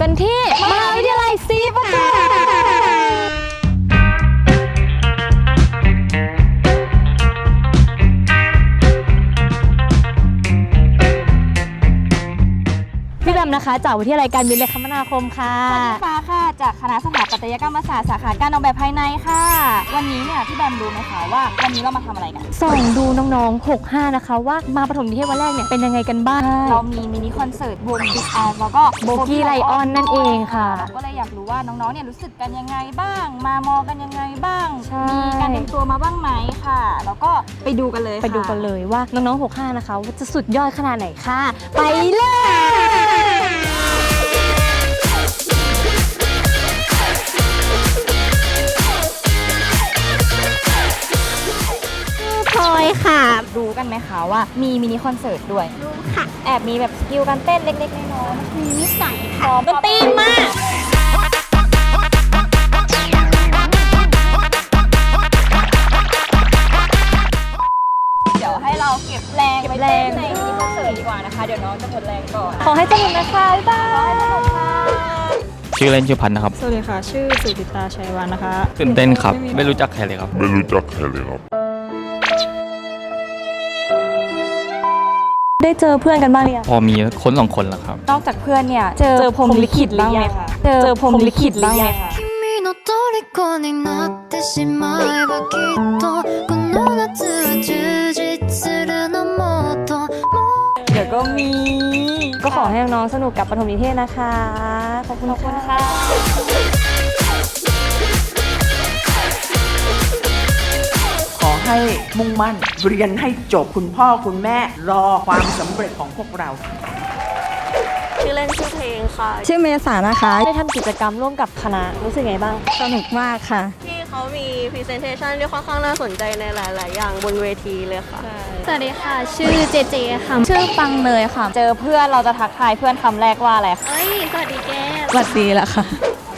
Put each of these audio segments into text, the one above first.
กันที่ นะคะ จากวิทยาลัยการบินและคมนาคมค่ะสวัสดีฟ้าค่ะ จากคณะสถาปัตยกรรมศาสตร์สาขาการออกแบบภายในค่ะ วันนี้เนี่ยพี่แบมรู้ไหมคะว่าวันนี้เรามาทำอะไรกัน ส่องดูน้องๆ 65 นะคะ ว่ามาปฐมนิเทศวันแรกเนี่ยเป็นยังไงกันบ้าง เรามีมินิคอนเสิร์ตวง Big Ass แล้วก็โบกี้ไลออนนั่นเองค่ะเราก็เลยอยากรู้ว่าน้องๆ เนี่ยรู้สึกกันยังไงบ้าง มามอกันยังไงบ้าง ใช่ มีการเตรียมตัวมาบ้างไหมค่ะ แล้วก็ไปดูกันเลยค่ะไปดูกันเลยว่าน้องๆ 65 นะคะว่าจะสุดยอดขนาดไหนค่ะ ไปเลย พลอยค่ะ รู้กันไหมคะว่ามีมินิคอนเสิร์ตด้วย รู้ค่ะ แอบมีแบบสกิลการเต้นเล็กๆน้อยมีนิสัยๆค่ะซ้อมดนตรีมากเดี๋ยวให้เราเก็บแรงไปเต้นในมินิคอนเสิร์ตดีกว่านะคะ เดี๋ยวน้องจะหมดแรงก่อน ขอให้สนุกนะคะบ๊ายบายชื่อเล่นชื่อพันธุ์นะครับ สวัสดีค่ะ ชื่อสุจิตาชัยวันนะคะ ตื่นเต้นครับ ไม่รู้จักใครเลยครับ ไม่รู้จักใครเลยครับ ได้เจอเพื่อนกันบ้างหรือยัง พอมีคนสองคนแล้วครับ นอกจากเพื่อนเนี่ย เจอ เจอพรหมลิขิตบ้างไหมคะ เจอพรหมลิขิตบ้างไหมคะ 君の虜になってしまえばきっとこの夏は充実するのもっともっと เดี๋ยวก็มี ก็ขอให้น้องๆ สนุกกับปฐมนิเทศนะคะ ขอบคุณค่ะ ให้มุ่งมั่น เรียนให้จบคุณพ่อคุณแม่รอความสำเร็จของพวกเรา ชื่อเล่นชื่อเพลงค่ะ ชื่อเมษานะคะได้ทำกิจกรรมร่วมกับคณะรู้สึกไงบ้าง สนุกมากค่ะ ที่เขามีพรีเซนเทชันที่ค่อนข้างน่าสนใจในหลาย ๆ อย่างบนเวทีเลยค่ะ สวัสดีค่ะ ชื่อเจเจค่ะ ชื่อปังเนยค่ะ เจอเพื่อนเราจะทักทายเพื่อนคำแรกว่าอะไรคะเอ้ย สวัสดีแกสวัสดีละค่ะ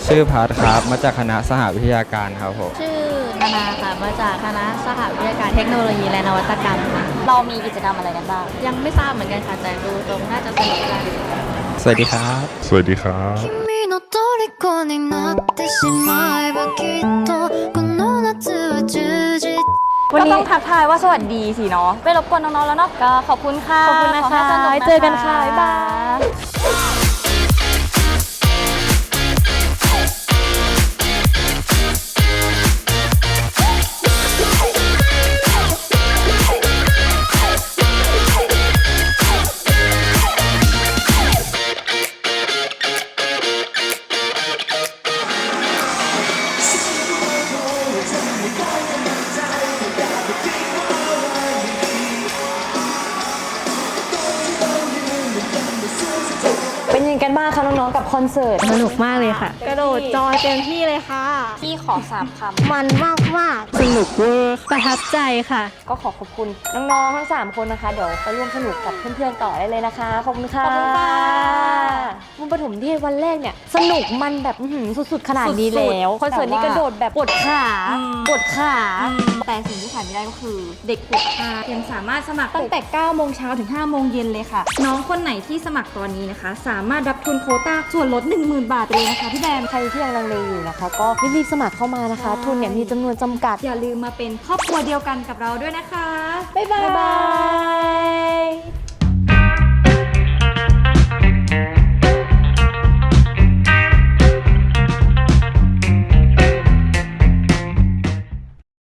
ชื่อพัทครับ มาจากคณะสหวิทยาการครับผม ชื่อ กนาค่ะมาจากคณะสาขาวิทยาการเทคโนโลยีและนวัตกรรมเรามีกิจกรรมอะไรกันบ้าง ยังไม่ทราบเหมือนกันค่ะแต่ดูตรงน่าจะสนุกค่ะสวัสดีครับ สวัสดีครับวันนี้ต้องทักทายว่าสวัสดีสิเนาะ ไปรบกวนน้องๆแล้วเนาะ ก็ขอบคุณค่ะขอบคุณนะขะให้นุกนะคะ เจอกันค่ะบ๊ายบาย ยังไงกันบ้างคะน้องๆกับคอนเสิร์ตสนุกมากเลยค่ะ กระโดดจอยเต็มที่เลยค่ะ พี่ขอสามคมันมากมากสนุกเวอร์ประทับใจค่ะก็ขอขอบคุณน้องๆทั้ง3คนนะคะ เดี๋ยวไปร่วมสนุกกับเพื่อนๆต่อได้เลยนะคะ ขอบคุณค่ะขอบคุณค่ะวันปฐมนิเทศวันแรกเนี่ย สนุกมันแบบอื้อหือสุดๆขนาดนี้สุดๆแล้วคอนเสิร์ตนี้กระโดดแบบปวดขาปวดขาำแต่สิ่งที่ขาดไม่ได้ก็คือ เด็กปวดขายังสามารถสมัครตั้งแต่ 9 โมงเช้าถึง 5 โมงเย็นเลยค่ะ น้องคนไหนที่สมัครตอนนี้นะคะ สามารถรับทุนโควต้าส่วนลด 10,000 บาทไปเลยนะคะพี่แบม ใครที่ยังลังเลอยู่นะคะ ก็รีบๆสมัครเข้ามานะคะ ใช่ ทุนเนี่ยมีจำนวนจำกัด อย่าลืมมาเป็นครอบครัวเดียวกันกับเราด้วยนะคะ บ๊ายบาย